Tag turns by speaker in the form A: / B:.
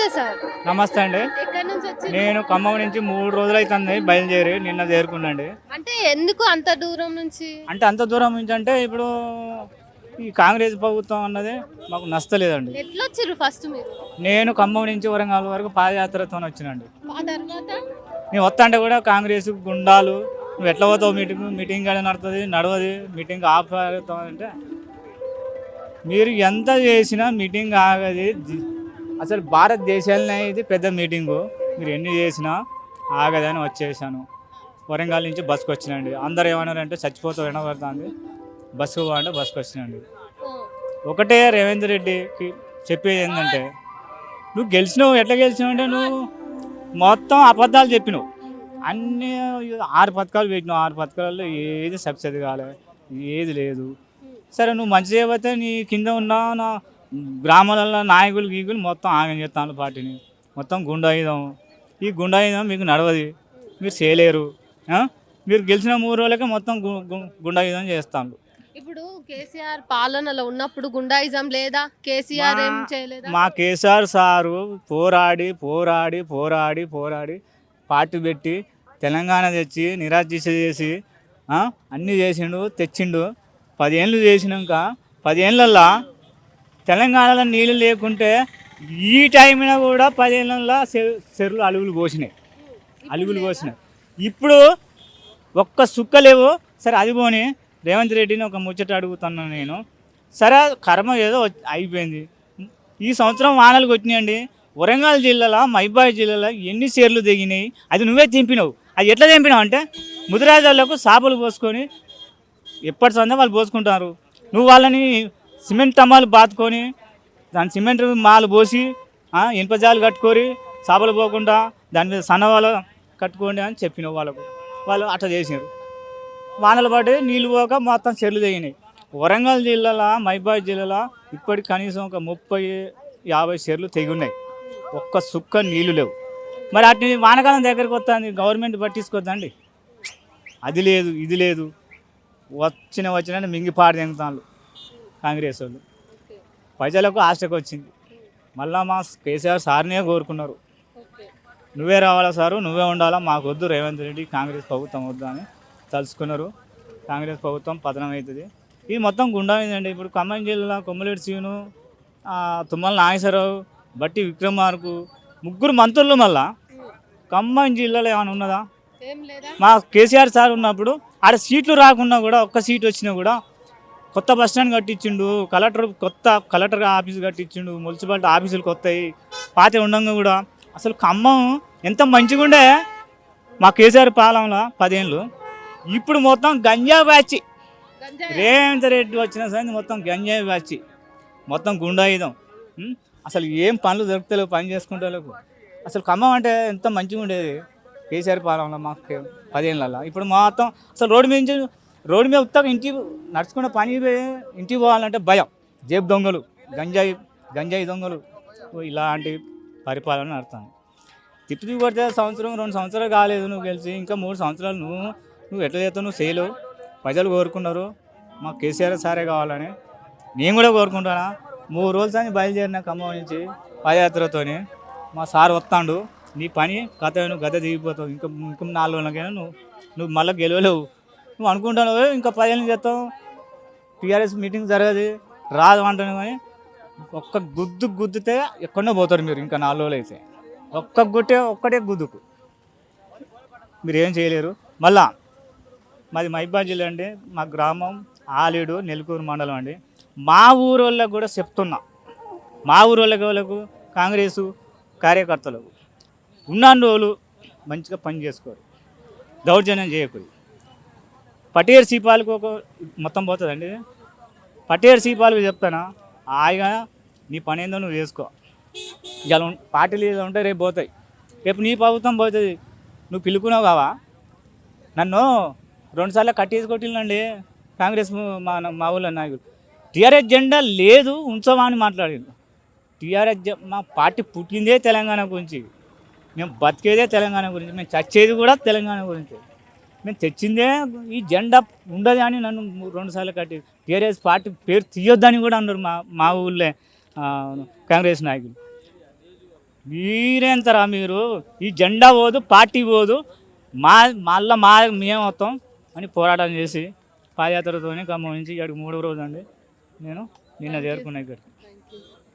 A: నమస్తే సార్.
B: నమస్తే అండి.
A: ఎక్కడి నుంచి వచ్చి
B: నేను ఖమ్మం నుంచి మూడు రోజులు అవుతుంది బయలుదేరి నిన్న చేరుకున్నాండి.
A: అంటే ఎందుకు అంత దూరం నుంచి?
B: అంటే అంత దూరం నుంచి అంటే ఇప్పుడు ఈ కాంగ్రెస్ ప్రభుత్వం అన్నది మాకు నచ్చలేదండి.
A: ఎట్లా వచ్చిర్రు ఫస్ట్ మీరు?
B: నేను ఖమ్మం నుంచి వరంగల్ వరకు పాదయాత్రతో వచ్చినండి.
A: ఆ తర్వాత?
B: నేను వస్తా అంటే కూడా కాంగ్రెస్ గుండాలు నువ్వు ఎట్లా పోతావు మీటింగ్ మీటింగ్ కానీ నడుతుంది నడవది మీటింగ్ ఆఫ్ అవుతావు అంటే మీరు ఎంత చేసినా మీటింగ్ ఆగది అసలు భారతదేశాలనే ఇది పెద్ద మీటింగు. మీరు ఎన్ని చేసినా ఆగదని వచ్చేసాను. వరంగల్ నుంచి బస్సుకు వచ్చినండి అందరు ఏమన్నారంటే చచ్చిపోతూ వినబడుతుంది. బస్సుకు పోవాలంటే బస్సుకు వచ్చినండి ఒకటే రేవేంద్ర రెడ్డికి చెప్పేది ఏంటంటే నువ్వు గెలిచినావు ఎట్లా గెలిచినావు అంటే నువ్వు మొత్తం అబద్ధాలు చెప్పినావు. అన్ని ఆరు పథకాలు పెట్టినావు. ఆరు పథకాలలో ఏది సబ్సిడీ కాలే ఏది లేదు. సరే నువ్వు మంచి చేయబోతే నీ కింద ఉన్న నా గ్రామాలలో నాయకులు గీకులు మొత్తం ఆగం చేస్తాను పార్టీని. మొత్తం గుండాయుధం. ఈ గుండాయుధం మీకు నడవది. మీరు చేయలేరు? మీరు గెలిచిన మూడు రోజులకే మొత్తం గుండాయుధం చేస్తాను
A: ఇప్పుడు కేసీఆర్ పాలనలో ఉన్నప్పుడు గుండాయిజం లేదా? కేసీఆర్ ఏం
B: మా-
A: చేయలేదా?
B: మా కేసీఆర్ సారు పోరాడి పోరాడి పోరాడి పోరాడి పార్టీ పెట్టి తెలంగాణ తెచ్చి నిరాశ చేసి అన్నీ చేసిండు తెచ్చిండు. పదేళ్ళు చేసినాక పదేళ్ళల్లో తెలంగాణలో నీళ్ళు లేకుంటే ఈ టైంలో కూడా పదేళ్ళల్లో చెరువులు అలుగులు పోసినాయి అలుగులు పోసినాయి ఇప్పుడు ఒక్క సుక్క లేవు. సరే అది పోని. రేవంత్ రెడ్డిని ఒక ముచ్చట అడుగుతున్నాను నేను. సరే కర్మ ఏదో అయిపోయింది. ఈ సంవత్సరం వానలు కొట్టినాయండి. వరంగల్ జిల్లాలో మైబాయి జిల్లాలో ఎన్ని చీరలు దిగినాయి అది నువ్వే తెంపినావు. అది ఎట్లా తెంపినావు అంటే ముదిరాజాలకు సాపలు పోసుకొని ఎప్పటి సందే వాళ్ళు పోసుకుంటారు నువ్వు వాళ్ళని సిమెంట్ టమాలు బాతుకొని దాని సిమెంట్ మాలు పోసి ఇనుపజాలు ఇనుప జాలు కట్టుకొని చేపలు పోకుండా దాని మీద సన్నవాళ్ళు కట్టుకోండి అని చెప్పిన వాళ్ళకు. వాళ్ళు అట్లా చేసినారు. వానలు పడి నీళ్ళు పోక మొత్తం చెర్లు తెగినాయి. వరంగల్ జిల్లాలో మైబాద్ జిల్లాలో ఇప్పటికి కనీసం ఒక ముప్పై యాభై చెర్లు తెగి ఉన్నాయి ఒక్క సుక్క నీళ్ళు లేవు. మరి అటు వానకాలం దగ్గరికి వస్తుంది గవర్నమెంట్ పట్టించుకోద్దండి. అది లేదు ఇది లేదు. వచ్చిన వచ్చిన మింగిపాడు తెంగుతాను కాంగ్రెస్ వాళ్ళు. ప్రజలకు ఆశకు వచ్చింది. మళ్ళా మా కేసీఆర్ సార్నే కోరుకున్నారు. నువ్వే రావాలా సారు నువ్వే ఉండాలా మాకు వద్దు రేవంత్ రెడ్డి కాంగ్రెస్ ప్రభుత్వం వద్దు అని తలుచుకున్నారు. కాంగ్రెస్ ప్రభుత్వం పతనం అవుతుంది ఇది మొత్తం గుండా అయిందండి ఇప్పుడు ఖమ్మం జిల్లా కొమ్మలేడు సీను ఆ, తుమ్మల నాగేశ్వరరావు బట్టి విక్రమార్కు ముగ్గురు మంత్రులు మళ్ళా ఖమ్మం జిల్లాలో ఏమైనా ఉన్నదా? మా కేసీఆర్ సార్ ఉన్నప్పుడు ఆడ సీట్లు రాకున్నా కూడా ఒక్క సీట్ వచ్చినా కూడా కొత్త బస్ స్టాండ్ కట్టించిండు కలెక్టర్ కొత్త కలెక్టర్ ఆఫీస్ కట్టించిండు మున్సిపాలిటీ ఆఫీసులు కొత్తవి పాత ఉండంగా కూడా. అసలు ఖమ్మం ఎంత మంచిగా ఉండే? మా కేసీఆర్ పాలనలో పదేళ్ళు. ఇప్పుడు మొత్తం గంజా బ్యాచ్. రేవంత్ రెడ్డి వచ్చిన సరే మొత్తం గంజాయి బ్యాచ్. మొత్తం గుండాయుధం? అసలు ఏం పనులు దొరుకుతలేవు పని చేసుకుంటలేవు అసలు ఖమ్మం అంటే ఎంత మంచిగా ఉండేది? కేసీఆర్ పాలనలో మాకు పదేళ్ళల్లో ఇప్పుడు మొత్తం అసలు రోడ్డు మీద రోడ్డు మీద ఉత్తగా ఇంటికి నడుచుకున్న పని ఇంటికి పోవాలంటే భయం. జేబు దొంగలు గంజాయి గంజాయి దొంగలు. ఇలాంటి పరిపాలన నడుస్తాను తిప్పి కొడితే సంవత్సరం రెండు సంవత్సరాలు కాలేదు నువ్వు గెలిచి ఇంకా మూడు సంవత్సరాలు నువ్వు నువ్వు ఎట్లా చేస్తావు నువ్వు చేయలేవు. ప్రజలు కోరుకున్నారు మాకు కేసీఆర్ సారే కావాలని. నేను కూడా కోరుకుంటానా? మూడు రోజులు సార్ బయలుదేరిన ఖమ్మం నుంచి పాదయాత్రతోని. మా సార్ వస్తాడు నీ పని కథ నువ్వు గత దిగిపోతావు. ఇంకా ఇంకా నాలుగు రోజులకైనా నువ్వు నువ్వు మళ్ళీ గెలవలేవు. నువ్వు అనుకుంటాను ఇంకా పదిహేను చేస్తాం టీఆర్ఎస్ మీటింగ్ జరగదు రాదు అంటాను కానీ ఒక్క గుద్దు గుద్దితే ఎక్కడో పోతారు మీరు ఇంకా నాలుగు రోజులు అయితే. ఒక్క గుట్టే ఒక్కటే గుద్దుకు. మీరు ఏం చేయలేరు. మళ్ళా మాది మహిబాద్ జిల్లా అండి మా గ్రామం ఆలేడు నెల్లకూరు మండలం అండి. మా ఊరు వాళ్ళకు కూడా చెప్తున్నా. మా ఊరు వాళ్ళకి వాళ్ళకు కాంగ్రెసు కార్యకర్తలకు ఉన్న రోజులు మంచిగా పని చేసుకోరు. దౌర్జన్యం చేయకూడదు. పటేరు సీపాలకు ఒక మొత్తం పోతుందండి. పటేరు సీపాలకు చెప్తానా? హాయిగా నీ పని ఏందో నువ్వు చేసుకో. ఇలా పార్టీలు ఇలా ఉంటే రేపు పోతాయి. రేపు నీ ప్రభుత్వం పోతుంది. నువ్వు పిలుకున్నావు కావా? నన్ను రెండుసార్లు కట్టేసి కొట్టినండి కాంగ్రెస్ మా మా ఊళ్ళో నాయకులు టీఆర్ఎస్ జెండా లేదు ఉంచవా అని మాట్లాడిండు. టీఆర్ఎస్ మా పార్టీ పుట్టిందే తెలంగాణ గురించి. మేము బతికేదే తెలంగాణ గురించి. మేము చచ్చేది కూడా తెలంగాణ గురించి. నేను తెచ్చిందే ఈ జెండా ఉండదు అని నన్ను రెండుసార్లు కట్టి టీఆర్ఎస్ పార్టీ పేరు తీయొద్దని కూడా అన్నారు మా మా ఊళ్ళో కాంగ్రెస్ నాయకులు. మీరేంతరా మీరు? ఈ జెండా పోదు పార్టీ పోదు మా మళ్ళా మా మేము మొత్తం అని పోరాటం చేసి పాదయాత్రతోనే ఖమ్మం నుంచి ఇక్కడికి మూడో రోజు అండి. నేను నిన్న చేరుకున్నా ఇక్కడికి.